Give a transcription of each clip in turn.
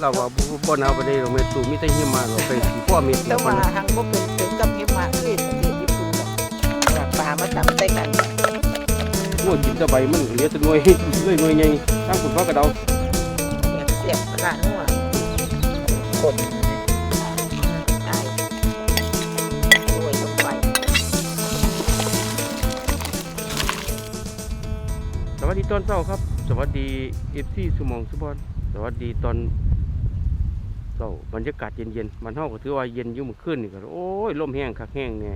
เราว่าบ่บ่หนาวปานใดหรอกแม่ตู่มีแต่หิมะเราไปพ่อม็ดแต่แล้วมัว่านทางบ่เป็นเป็นกับหิมะที่ประเทศญี่ปุ่นหรอกอยากปลามาจับใส่กันโอ้ยกินแตะใบมันเหลือแต่หน่วยเลยหน่วยใหญ่ทางคุณพ่อกระเดาอยากเสียบปลาหนัวคนตายโรยลงไปสวัสดีตอนเช้าครับ สวัสดี FC สมองสุพรสวัสดีตอน เช้าบรรยากาศเย็นๆมันเฮาก็ถือว่าเย็นอยู่เมื่อคืนนี่ก็โอ้ยลมแห้งคักแห้งแน่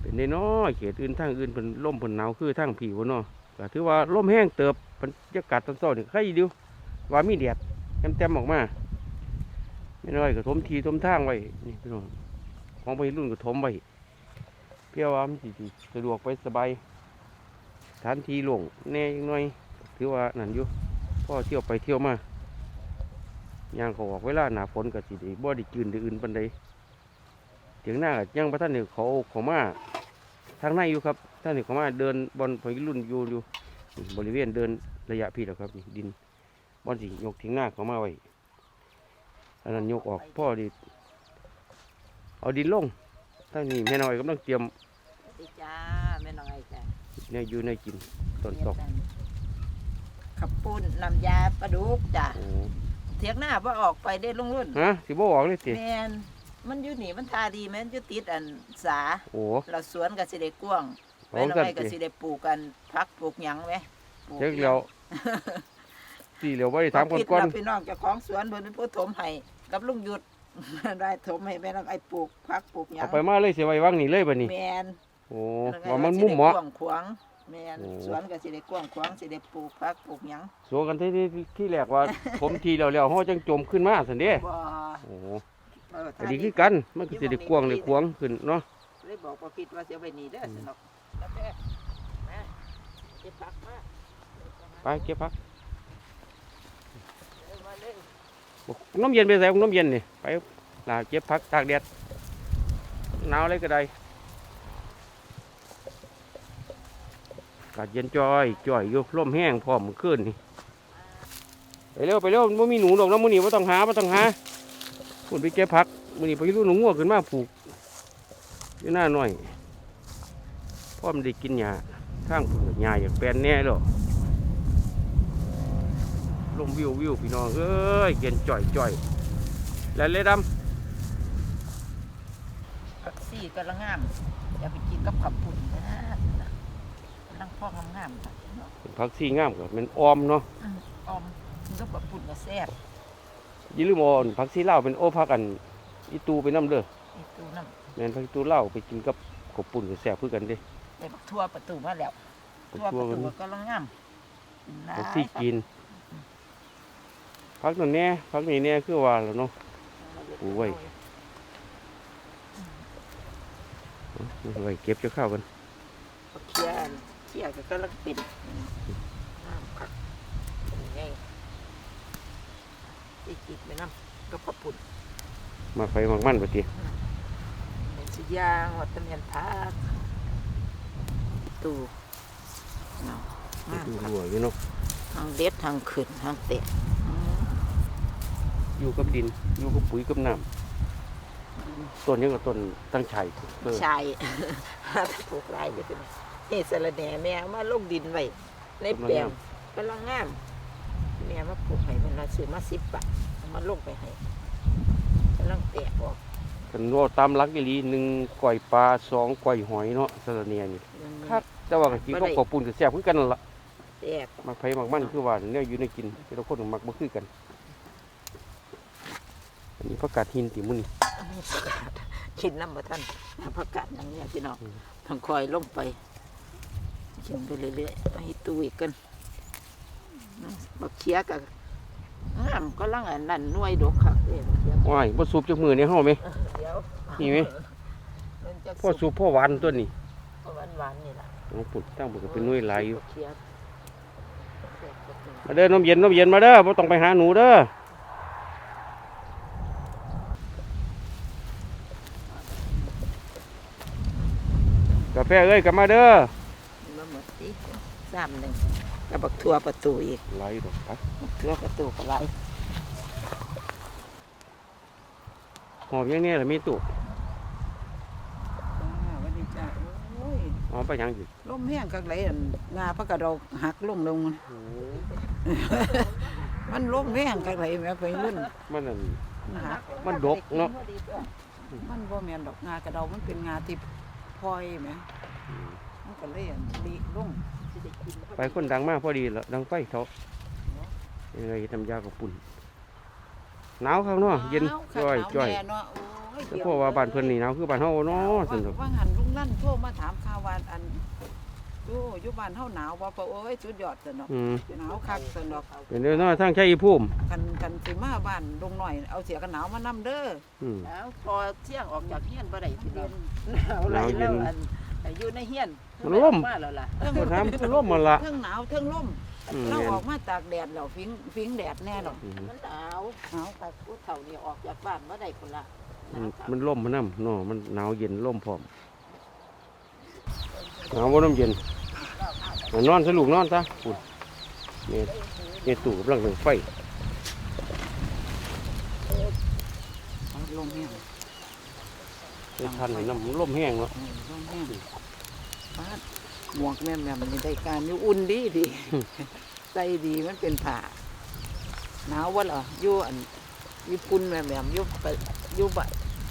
เป็นได้น้อยเขตอื่นทางอื่นเพิ่นลมเพิ่นหนาวคือทางผีวเนาะก็ถือว่าลมแห้งเติบบรรยากาศตอนเช้านี่ใครอยู่ว่ามีแดดเต็มๆออกมาไม่น้อยก็ถมทีถมทางไว้นี่พี่น้องของไปรุ่นก็ถมไว้เพื่อว่ามันสิสะดวกไปสบายสถานที่โล่งแน่ยังน้อยถือว่านั่นอยู่พ่อเที่ยวไปเที่ยวมา ย่างเขาออกเวลาหนาฝนก็สิได้บ่ได้จืนได้อื่นปานใดถึงหน้าก็ยังพระท่านนี่เขาเขามาทางในอยู่ครับท่านนี่เขามาเดินบอลพอยรุ่นอยู่อยู่นี่บริเวณเดินระยะพี่แล้วครับนี่ดินบอลสิยกทิ้งหน้าเขามาไว้อันนั้นยกออกพ่อดิเอาดินลงท่านนี่แม่น้อยกำลังเตรียมสวัสดีจ้าแม่น้องไอ้จ้าเนี่ยอยู่ในกินต้นตอกขับปุ้นน้ำยาปลาดุกจ้าโอ้เถียงหน้าว่าออกไปได้ลุงรุ่นฮะสิบ่ออกเลยติแมนมันอยู่นี่มันทาดีแมนอยู่ติดอันสาโอ้ เราสวนกับสิได้กว้างขอแม่งน้องกันไอ้ก็ติสิได้ปลูกกันพักปลูกหยังไหมปลูกเจ๊กเดียวสี่เหลียวไว้ถามก่อนผิดก่อนเราพี่น้องเจ้าของสวนเพิ่นเป็นผู้ถมให้กับลุงหยุดได้ถมให้แม่น้องไอ้ปลูกพักปลูกหยัเอางไปมาเลยเสียไว้วางนี่เลยบัดนี้แมนโอ้แล้ว่าก็มันสิมุมได้เหมาะ กว้างขวาง แมนโอ้ สวนก็สิได้กว้างขวางสิได้ปลูกพักปลูกหยังสวกันที่ที่ที่แรกว่า ผมทีแล้วแล้วเฮาจังจมขึ้นมาซั่นเด้บ่โอ้เอออันนี้คือกันมันก็สิได้กว้างได้ขวางขึ้นเนาะ เลยบอกว่าคิดว่าสิเอาไปนี่เด้อสนุกแล้วแม่มาเก็บผักมาไปเก็บผักเดินมาเลย บอกน้ำเย็นไปใส่น้ำเย็นนี่ไปลาเก็บผักตากแดดหนาวอะไรก็ได้อา กาศเย็นจอยจ้อยอยู่ลมแห้งพร้อมมื้อคืนนี่ไปเร็วไปเร็วบ่มีหนูดอกน้ำมื้อนี้บ่ต้องหาบ่ต้องหาคุณไปเก็บผักมื้อนี้ไปรู้หนูงัวขึ้นมาผูกอยู่หน้าหน่อยพร้อมนได้กินหญ้าทางพุ่นก็หญ้าอยากแปลนแน่แล้วลมวิววิวพี่น้องเอ้ยเย็นจ่อยจ่อยแล้วเลยดผักซี่กำลังงามอย่าไปกินกับขับปุ่นนะ กำลังพองงามๆค่ะเนาะำผักซีงามก็เป็นออมเนาะอืมออมกินกับขับปุ่นก็แซ่บอย่าลืมเอาอันผักซีลาวเป็นโอพักอันอีตูไปน้ำเด้อไอ้ตู้น้แม่นผักอีตูลาวไปกินกับขบปุ่นก็แซ่บคือกันเด้ำได้บักทั่วประตูมาแล้วผักทั่วทั่วประกันตูกำลังงามหลายผักซีกินผักนั่นแน่ผักนี่แน่คือว่าแล้วเนาะ โอ้ย เอาไว้เก็บจะเข้าวกัน บักเคียน เคียก็กำลังเป็นงามคักเป็นไงไอ้กินไปน้ำกับขับปุ่นมาไฟมักมันปฏิเป็นสุยางวัดตะเมียนพักตู้เนาะงามดูคักหัวอยู่เนาะทางเด็ดทางขึ้นทางเตะอืมอยู่กับดิน อยู่กับปุ๋ยกับน้ำต้นนี้ก็ต้นตั้งไฉเออชายปลูกไรอยู่ที่นี่ นี่สะระแหน่แม่เอามาลงดินไว้ในแปลงกำลังงามแม่มาปลูกให้มันละซื้อมาสิบบาทเอามาลงไปให้กำลังแตกออกกันว่าตามหลักอีหลีหนึ่งก่อยปลาสองก่อยหอยเนาะสะระเนียนี่มันครับแต่ว่าก็กินกับขอบปุ่นก็แซ่บคือกันนั่นล่ะแตกมักไผมักมันคือว่าเนี่ยอยู่ในกินแต่ละคนก็มักบ่คือกันอันนี้ผักกาดหินติมื้อนี้มีผักกาดกินน้ำมาท่านผักกาดอย่างเนี้ยพี่น้องอืมทางคอยลงไป กินไปเรื่อยๆให้ตู้อีกกันบักเคียกับงามก็ลังอันนั้นหน่วยดกค่ะเอ้ยบักเคียว้ายบ่สูบจากมือในเฮาไหมเดี๋ยวนี่ไหมมันจะพ่อสูบพ่อหวานตัวนี้หวานหวานๆนี่ล่ะน้องปุ่นตั้งบ่ก็เป็นหน่วยหลายอยู่บักเคียมาเด้อน้ำเย็นน้ำเย็นมาเด้อบ่ต้องไปหาหนูเด้อกาแฟเอ้ยกลับมาเด้อมาหมดสิ สามหนึ่งกับบักทั่วประตูอีกไหลดอกไปบักทั่วประตูก็ไหลอบอย่างเนี้ยแหละมีตุอ่าวันนี้จ้ะโอ้ยอ๋อไปยังสิลมแห้งกักไหลอันงาพระกระดอกหักลงลง มันลมแห้งกักไหลแม่ไปรุ่นมันนั่น มันหัก มันดกเนาะ มันบ่แม่นดอกงากระเดามันเป็นงาที่พลอยแหมมันก็เลยอันลีลง ไปคนดังมากพอดีแล้วดังไฟเถาะยังไงทำยากับปุ่นหนาวข้างเนาะเย็นหาวจ้อยหนาวจ้อยแน่เนาะโอ้ยแต่พวกว่าบ้านเพิ่นนี่หนาวคือบ้านเฮาเนาะสนุกว่าหันลุงนั่นโทรมาถามข่าวว่าอันอยู่อยู่บ้านเฮาหนาวบ่ปะโอ้ยสุดยอดสนอกอืมหนาวคักสนอกเป็นเด้อเนาะทางชัยภูมิกันกันสิมาบ้านลงหน่อยเอาเสียกันหนาวมานํเด้ออืมแล้วพอเที่ยงออกจากเฮียนบ่ได้พี่น้องหนาวไหลหนาวเย็แล้วนอัน ไปอยู่ในเฮียนมันล่มมาแล้วล่ะบ่ถามคือลมมันละ เทิงหนาวเทิงลมอืม เราแม่นออกมาตากแดดแล้วฟิงฟิงแดดแน่หรอกอืมมันหนาวหนาวแต่ผู้เฒ่านี่ออกจากบ้านเมื่อใดคนละหมันนาวครับมันล่มมันน้ำเนาะมันหนาวเย็นล่มพร้อมหนาวบ่น้ำเย็นนอนสลูกนอนซะปุ่นนี่นี่ตู่กำลังเดินไฟ ลมแห้ง ไปทันให้น้ำล่มแห้งเนาะเออลมแห้งปาดหมวกแม่แม่มันได้การอยู่อุ่นดีดีใส่ดีมันเป็นผ้าหนาววะเหรออยู่อันญี่ปุ่นแม่แม่อยู่ไปอยู่บ้าน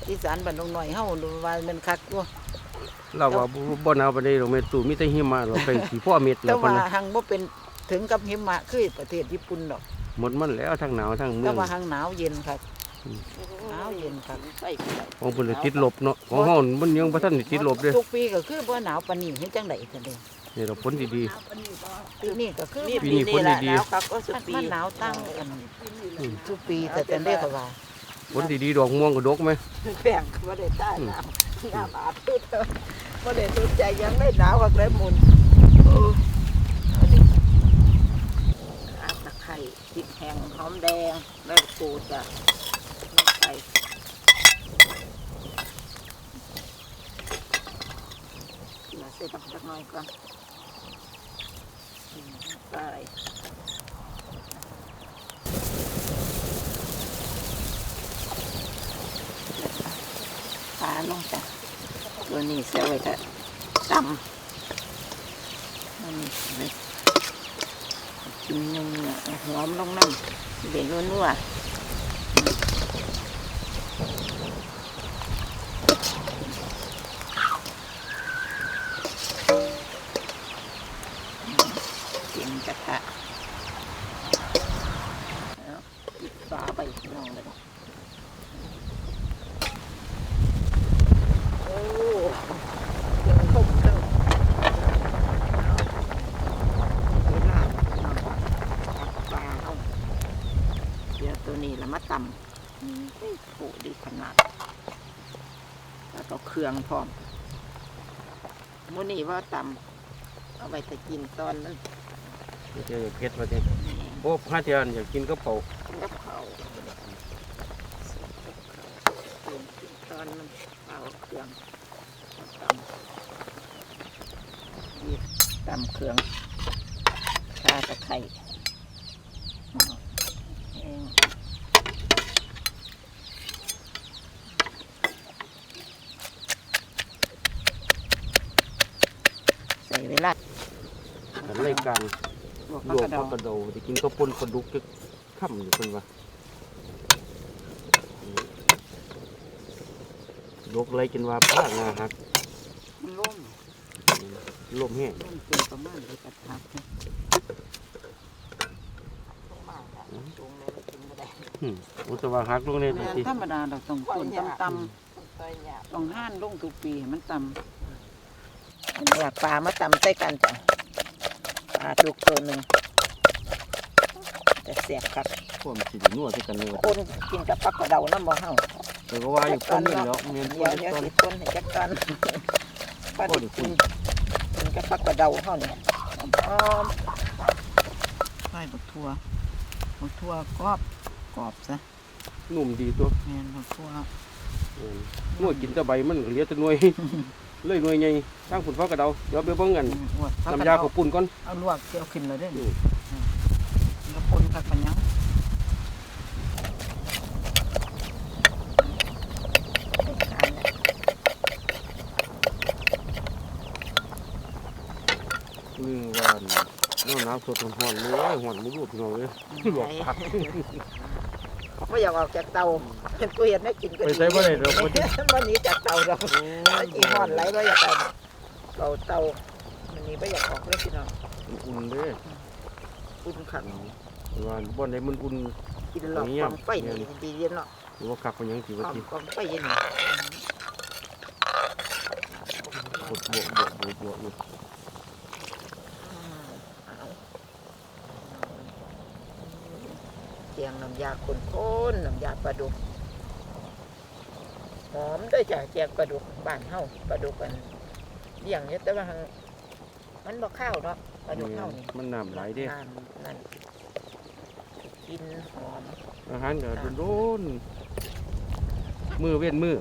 อีสานบ้านดงหน่อยเฮาดูว่ามันคักอยู่เราว่าบ่บ่หนาวปานใดดอกแม่ตู่มีแต่หิมะเราไปสีพ่อเม็ดแต่แล้วพุ่นว่าน่ะหังบ่เป็นถึงกับหิมะคือประเทศญี่ปุ่นดอกหมดมันแล้วทั้งหนาวทั้งเมืแต่องว่าหังหนาวเย็นครับ หนาวเย็นครับใส่ไปได้ของเพิ่นน่ะติดลบเนาะของเฮามันยังบ่ทันได้ติดลบเด้ทุกปีก็คือบ่หนาวปานนี้เฮ็ดจังได๋ซั่นเด้นี่เราผลดีหนาวปานนี้บ่ปีนี้ก็คือนี่ปีปีนี้นี้แหละคนดีหนาวครับก็สุดมันปีมันหนาวตั้งกันๆอืมทุกปีแต่จังได๋ก็ว่าผลดีๆดอกม่วงก็ดกไหมแป้งก็บ่ได้ใต้น้ำน้ำอาบทุดบ่ได้สนใจหยังได้หนาวก็เลยหมุนเอออันนี้อาตะไคร้พริกแห้งหอมแดงใบมะกรูดจ้ะลง ไปมาใส่ตักสักหน่อยก่อนอืมใส่ปลาลงจ้ะตัวนี้เสียไว้แต่ตำอันนี้เลยกินนุ่มเนื้อหอมลงน้ำเด็ดนัวๆเตรียม กระทะแล้วปิดฝาไปน้องเลยโอ้เครื่องต้มเครื่องเวลาเราตักปลาเอาเดี๋ยวตัวนี้ละมาตำโอ้ดีขนาด แล้วก็เครื่องพร้อมมื้อนี้ว่าตำเอาไว้จะกินตอนนั้น เจอเผ็ดมาเด้โอ้พาเทียนอยากกินกับเผาวกับเขาวเตรียมกินตอนนั้นเอาเครื่องตำยิบตำเครื่องชาตะไคร้เองใส่เวลากันรายการ วกลวกผักกระเดาผักกระโดดจะกินข้าวปนปลาดุกจะค่ำอยู่เพิ่นว่าลวกอะไรกินว่าผ้างาหักมันร่มลมแห้งร่มเป็นประมาณเลยกระทับอืมอุตวาหักลงในแม่ทีธรรมดาเราต้องต้นตำๆต้องห้านลงทุกปีให้มันตอันนี้ปลามาตำใส่กันจ้ะ ปลาดุกตัวหนึ่งแต่เสียบครับพวกมันสินัวใส่กันเลยคนกินกับปักกระเดาน้ำบ่เฮาแต่ก็ว่าอยู่ต้นนี่แล้วเมียนเดี๋ยวเดี๋ยวต้น สิต้นให้จักกันปลาดุกกินกินกับปักกระเดาเฮาเนี่ยหอมำใส่บักทั่วบักทั่วกรอบกรอบซะนุ่มดีตัวแม่นบักทั่วเออหน่วยกินแต่ใบมันเหลือแต่หน่วย เลยหน่วยใหญ่ตั้งฝุ่นฟ้ากระเดาเดี๋ยวไปเบิ่งกันน้ำยาของปุ่นก่อนเอาลวกเกี่ยวขึ้นเลยเด้อแล้ปุ่นกับปัญญานี่วันน้ำน้ำสดหอนเลยหอนไม่รู้พี่น้องเลยหลอกผักไม่อยากออกจากเตาเป็นกูเห็นไม่กินก็ดีไปใช้บ่ไหนเราบ่หนนี้ เตาเราอีหอนไหลบ่อยากเอาเตาเตาวันนี้ไม่อยากออกเลยพี่น้องอุ่นเลยอุ่นขังว่าบ่อนใดมันอุ่นกินหลอกความไฟนี่ดีเย็นเนาะหรือว่าคักมันยังสิคว่าวามสิความไฟเย็นนี่บดบวกบวกบวกบวกอยู่อืมเอาเจียงน้ำยาข้นๆน้ำยาปลาดุก หอมด้วยจ้ะเจียงปลาดุกบ้านเฮาปลาดุกกันเลี้ยงเนี่ยแต่ว่าหั่นมันบ่ข้าวเนาะปลาดุกเฮานี่มันน้ำไหลเด้น้ำนั่นกินหอม อาหารก็โดนๆมือเว้นมือ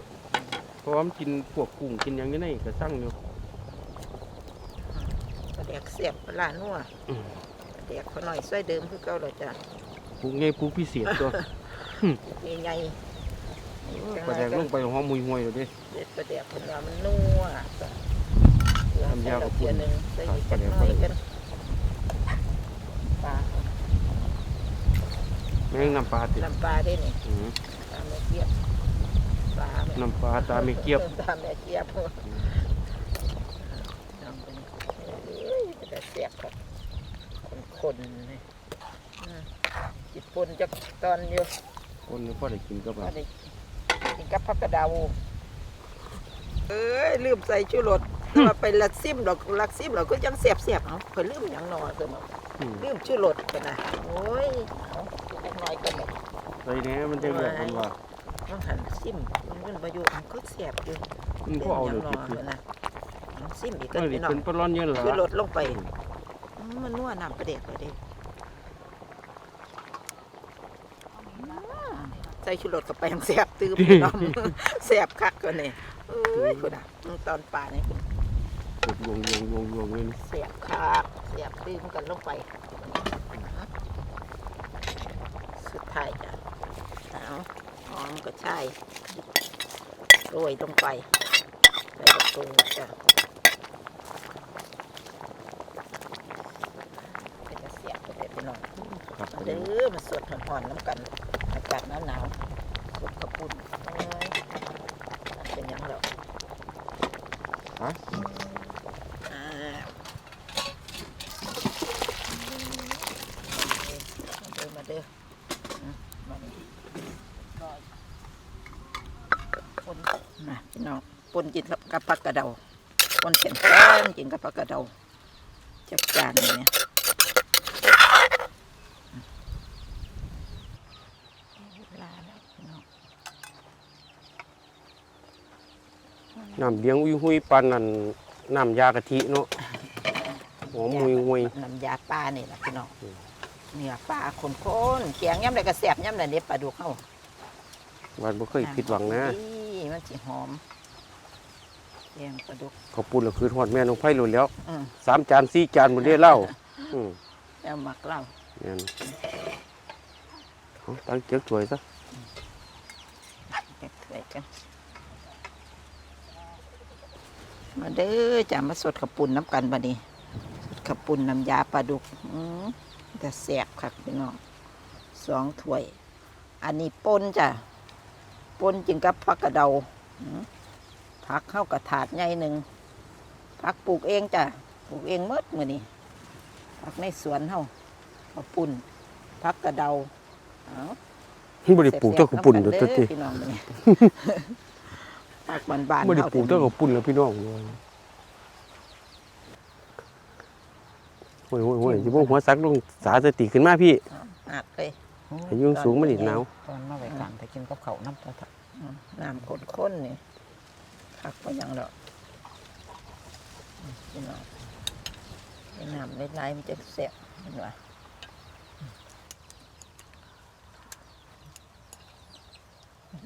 เพราะว่ามันกินพวกกุ้งกินหยังอยู่ในกระสั่งอยู่ ปลาแดกเสียบปลาร้านัวอืม ปลาแดกเขาหน่อยซอยเดิมคือเก่าเลยจ้ะปลูกไงปลูกพิเศษตัว ใหญ่ๆ ปลาแดงลงไปหอมมุยห่วยเลยเด้เด็ดปลาแดกคนว่ามันนัวจ้ะเหลือทำยาใส่กับดอกเบี้ยปุ่นหนึ่งใส่อีกครัจับกปลาหแดกน่อยกันปลาแม่งน้ำปลาติน้ำปลาได้นี่อืมปลาแม่เกียบปลาแม่น้ำปลาตาไม่เกียบปลาแม่เกียบน้ำเป็นเอ้ยแต่เสียบครับคนๆนี่อืมจิตปนจักตอนอยู่คนนี้พอได้กินก็ก็แบบได้ กินกับผักกระเดาวเอ้ยลืมใส่ชูรสแต่ว่าไปลักซิมดอกลักซิมเราก็ยังเสียบเสียบๆเอาเพิ่นลืมหยังหนอเพิ่นเอาอืมลืมชูรสกันนะโอ้ยเอาเล็กน้อยกันเลยใส่แหน่มันจะเลือกมันว่าต้องหันซิมมันมันประโยชน์มันก็เสียบอยู่มันพอเอาเลยหติดนออยู่เพิ่นนะเอาซิมอีกเอกันอไปนี่หน่อเป็นปลาร้อนเยอะเหรอชูรสลงไปอืมมันนัวน้ำประเด็กเลยเด้ ใส่ชูรสกับแป้งเสียบตื้มพี่น้องเสียบคักกว่านี่เอ้ยคุณอะตอนป่านี่โยงโยงโยงโยงเลยนี่เสียบคักเสียบตื้มกันลงไป สุดท้ายจ้ะเอาหอมก็ใช่โรยลงไปใส่กระปูจ้ะก็จะเสียบไปเลยพี่น้องครับมาเด้อมาสดหอนๆน้ำกันอากาศหนาวๆสดกระปุ่นเอ้ยเป็นหยังแล้วฮะอ่ามาเด้อมาเด้ออืมมานี่ร้อยปนนะพี่น้องปนกินกับกับผักกระเดาปนแข็งแข็งกินกับผักกระเดาจับจานนี่เนี่ย ลาแล้วพี่น้อง น้ำเลี้ยงอุ้ยหุยปานนั่นน้ำยากะทิเนาะหอมมุยห่วยน้ำยาปลานี่แหละพี่น้องอืมเนี่ยปลาคนคนๆเขียงย่ำใดก็แสบย่ำใดเด็ดปลาดุกเข้าวันบ่เคยผิดหวังนะนี่มันสิหอมเขียงปลาดุกขอบคุณแล้วคือฮอดแม่น้องไผ่ลุนแล้วอืมสามจานสี่จานหมดเด้เหล้าอืมแล้วหมักเหล้าเนี่ยเอาตั้งเจ๊กสวยซะเก็บไว้กัน มาเด้อจ้ะมาสดขับปุ่นน้ำกันบัดนี้สดขับปุ่นน้ำยาปลาดุกอืมแต่แสบคักพี่น้องสองถ้วย อันนี้ปนจ้ะปนจิงกับผักกระเดาอืมผักเข้ากับถาดใหญ่หนึ่งผักปลูกเองจ้ะปลูกเองหมดมือนี้ผักในสวนเฮาข้าวปุ่นผักกระเดาเอาบ่ได้ปลูกเท่ากับปุ่นเด้อเด้ติพี่น้องมื้อนี้ ผักบานๆบ่ได้เฮาปลูกเท่ากับปุ่นแล้วพี่น้องโอ้ยโอ้ยโอ้ยสิบ่หัวซักลงสาสติขึ้นมาพี่อาดเลยให้ยุงสูงมันอีกหนาวตอนมาไว้กลางไปกินกับเขาวน้ำตาลอืมน้ำข้นๆนี่ผักก็ยังดอกอืมพี่น้องให้น้ำหลายๆมันจะแซ่บเห็นว่า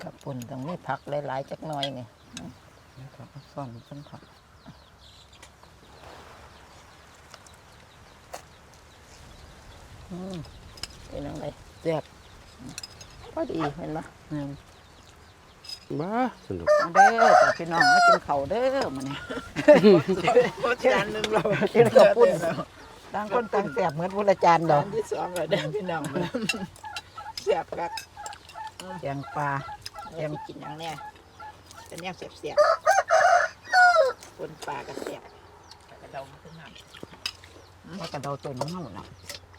กับ ปุ่นต้องมีผักหลายๆจักหน่อยนี่แล้วก็เอาซ่อนเส้นผักอืมเป็นยังไงแซ่บพอดีเห็นไหมอืมบ้าสนุกเด้อจ้ะพี่น้องมากินเขาเด้อมาเนี่ยจานหนึ่งเรากินข้าวปุ้นต่างคนต่างแสบเหมือนพุทธจารย์ดอกที่สองแล้วเด้อพี่น้องแซ่บคักแกงปลา แซ่บกินหยังแน่เป็นแนวแซ่บๆคนปลาก็แซ่บกระเดามันขึ้นน้แล้วก็เดาตัวน้ำเน่าน่ะ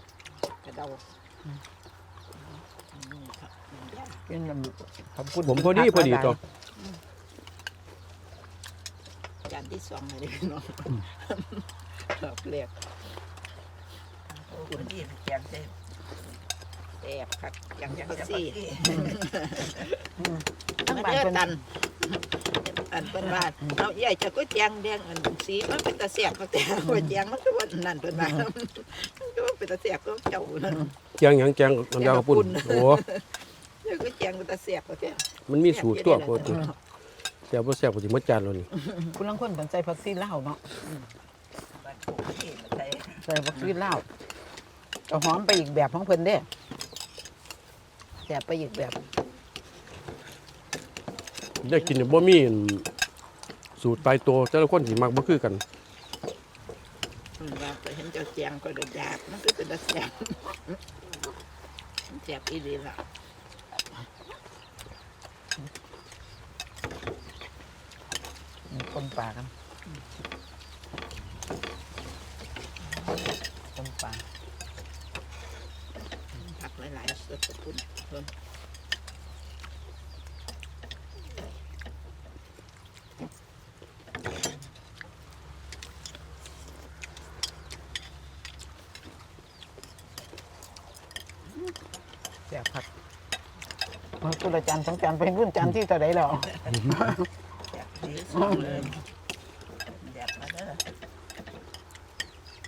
ำกระเดาอืมครับกินน้ำขอบคุณผมพอดีพอดีตัวจานที่สองเลยเด้อพี่น้องรอบแรกโอ้คนดีแกงเส้นแซ่บคักยังยังซี่ทั้งมาบ้านเด้อเพิ่นตันอันเป็นว่าเอาใหญ่จะก็แจงแดงอันสีมันเป็นตาเสียบแต่ว่าแจงมันก็ว่านั่นเป็นว่ามันก็ว่าเป็นตาเสียบก็เจ้านั่นแกงหยังแกงน้ำยากระปุ่นแกงกระปุ่นโอ้เจ้าก็แจงเป็นตาเสียบก็แต่มันมีสูตรตัวปกติแต่บ่แซ่บกว่าสิมาจานแล้วนี่คุณลังคนเป็นใส่ผักซีลาวเนาะบ้านโขงนี่มันใส่ใส่ผักซีลาวเอาหอมไปอีกแบบของเพิ่นเด้ แสบไปอีกแบบ ได้กินเนี่ยบ่มีสูตรตายตัวแต่ละคนสิมักบ่คือกันมันว่าไปเห็นเจ้าแจงก็เดือดยาบมันก็เป็นตาเสียบมันเสียบอีดีละคนปลากันคนปลา ผักหลายๆสดกระปุ่นเพิ่น แสบผัก มันคุณอาจารย์สองจานไปรุ่นจานที่เท่าไหร่แล้วแซ่บดีสองเลยแซ่บมาเด้อ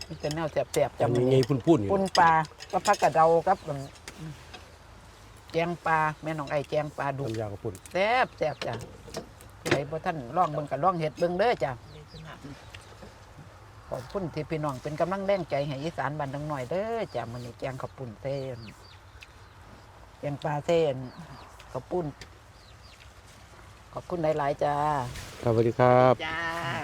มีแต่แนวแสบๆจำจำยังไงนี้พุ่นพุ่นนี่ปุนปลาก็พักกระเดาครับมันแจงปลาแม่น้องไอ้แจงปลาดุกน้ำยากระปุ่นแซ่บแซ่บจ้ะผู้ใดบ่ท่านลองเบิ่งก็ลองเฮ็ดเบิ่งเด้อจ้ะนี่คือน้ำขอบคุณที่พี่น้องเป็นกำลังแรงใจให้อีสานบ้านดังหน่อยเด้อจ้ะมื้อนี้แจงข้าวปุ้นเส้นแจงปลาเส้น ข้าวปุ้นขอบคุณหลาย ๆ จ้า ครับสวัสดีครับ จ้า